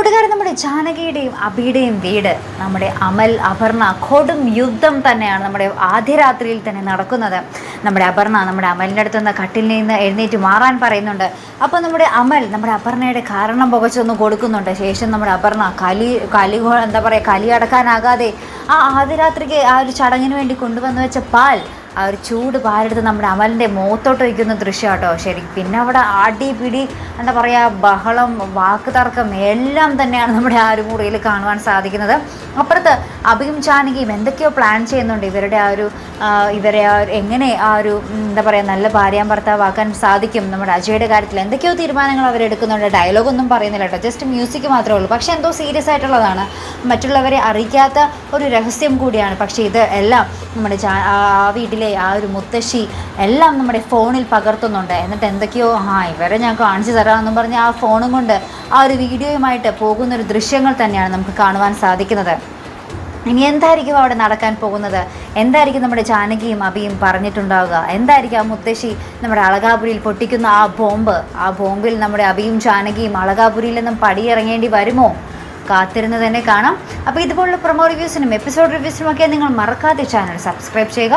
കൂട്ടുകാരൻ നമ്മുടെ ജാനകിയുടെയും അബിയുടെയും വീട് നമ്മുടെ അമൽ അപർണ കൊടും യുദ്ധം തന്നെയാണ് നമ്മുടെ ആദ്യ രാത്രിയിൽ തന്നെ നടക്കുന്നത്. നമ്മുടെ അപർണ നമ്മുടെ അമലിന്റെ അടുത്ത് നിന്ന് കട്ടിൽ നിന്ന് എഴുന്നേറ്റ് മാറാൻ പറയുന്നുണ്ട്. അപ്പോൾ നമ്മുടെ അമൽ നമ്മുടെ അപർണയുടെ കാരണം പുകച്ചൊന്ന് കൊടുക്കുന്നുണ്ട്. ശേഷം നമ്മുടെ അപർണ കലി കലി എന്താ പറയുക കലി അടക്കാനാകാതെ ആ ആദ്യ രാത്രിക്ക് ആ ഒരു ചടങ്ങിന് വേണ്ടി കൊണ്ടുവന്നു വെച്ച പാൽ ആ ഒരു ചൂട് പാലെടുത്ത് നമ്മുടെ അമലിന്റെ മുഖത്തോട്ട് വയ്ക്കുന്ന ദൃശ്യം കേട്ടോ ശരി പിന്നെ അവിടെ ആടി പിടി എന്താ പറയുക ബഹളം വാക്ക് തർക്കം എല്ലാം തന്നെയാണ് നമ്മുടെ ആ ഒരു മുറിയിൽ കാണുവാൻ സാധിക്കുന്നത്. അപ്പുറത്ത് അഭിയും ചാനകിയും എന്തൊക്കെയോ പ്ലാൻ ചെയ്യുന്നുണ്ട്. ഇവരുടെ ആ ഒരു ഇവരെ ആ ഒരു എങ്ങനെ ആ ഒരു എന്താ പറയുക നല്ല ഭാര്യാൻ ഭർത്താവാക്കാൻ സാധിക്കും നമ്മുടെ അജയുടെ കാര്യത്തിൽ. എന്തൊക്കെയോ തീരുമാനങ്ങൾ അവരെടുക്കുന്നുണ്ട് ഡയലോഗൊന്നും പറയുന്നില്ല കേട്ടോ. ജസ്റ്റ് മ്യൂസിക് മാത്രമേ ഉള്ളൂ. പക്ഷേ എന്തോ സീരിയസ് ആയിട്ടുള്ളതാണ്. മറ്റുള്ളവരെ അറിയിക്കാത്ത ഒരു രഹസ്യം കൂടിയാണ്. പക്ഷേ ഇത് എല്ലാം നമ്മുടെ ആ ആ വീട്ടിലെ ആ ഒരു മുത്തശ്ശി എല്ലാം നമ്മുടെ ഫോണിൽ പകർത്തുന്നുണ്ട്. എന്നിട്ട് എന്തൊക്കെയോ ആ ഇവരെ ഞാൻ കാണിച്ചു തരാമെന്നും പറഞ്ഞ് ആ ഫോണും കൊണ്ട് ആ ഒരു വീഡിയോയുമായിട്ട് പോകുന്ന ഒരു ദൃശ്യങ്ങൾ തന്നെയാണ് നമുക്ക് കാണുവാൻ സാധിക്കുന്നത്. ഇനി എന്തായിരിക്കും അവിടെ നടക്കാൻ പോകുന്നത്? എന്തായിരിക്കും നമ്മുടെ ജാനകിയും അബിയും പറഞ്ഞിട്ടുണ്ടാവുക? എന്തായിരിക്കും ആ മുത്തശ്ശി നമ്മുടെ അളകാപുരിയിൽ പൊട്ടിക്കുന്ന ആ ബോംബ്? ആ ബോംബിൽ നമ്മുടെ അബിയും ജാനകിയും അളകാപുരിയിൽ നിന്നും പടിയിറങ്ങേണ്ടി വരുമോ? കാത്തിരുന്ന് തന്നെ കാണാം. അപ്പോൾ ഇതുപോലുള്ള പ്രൊമോ റിവ്യൂസിനും എപ്പിസോഡ് റിവ്യൂസിനും ഒക്കെ നിങ്ങൾ മറക്കാതെ ചാനൽ സബ്സ്ക്രൈബ് ചെയ്യുക.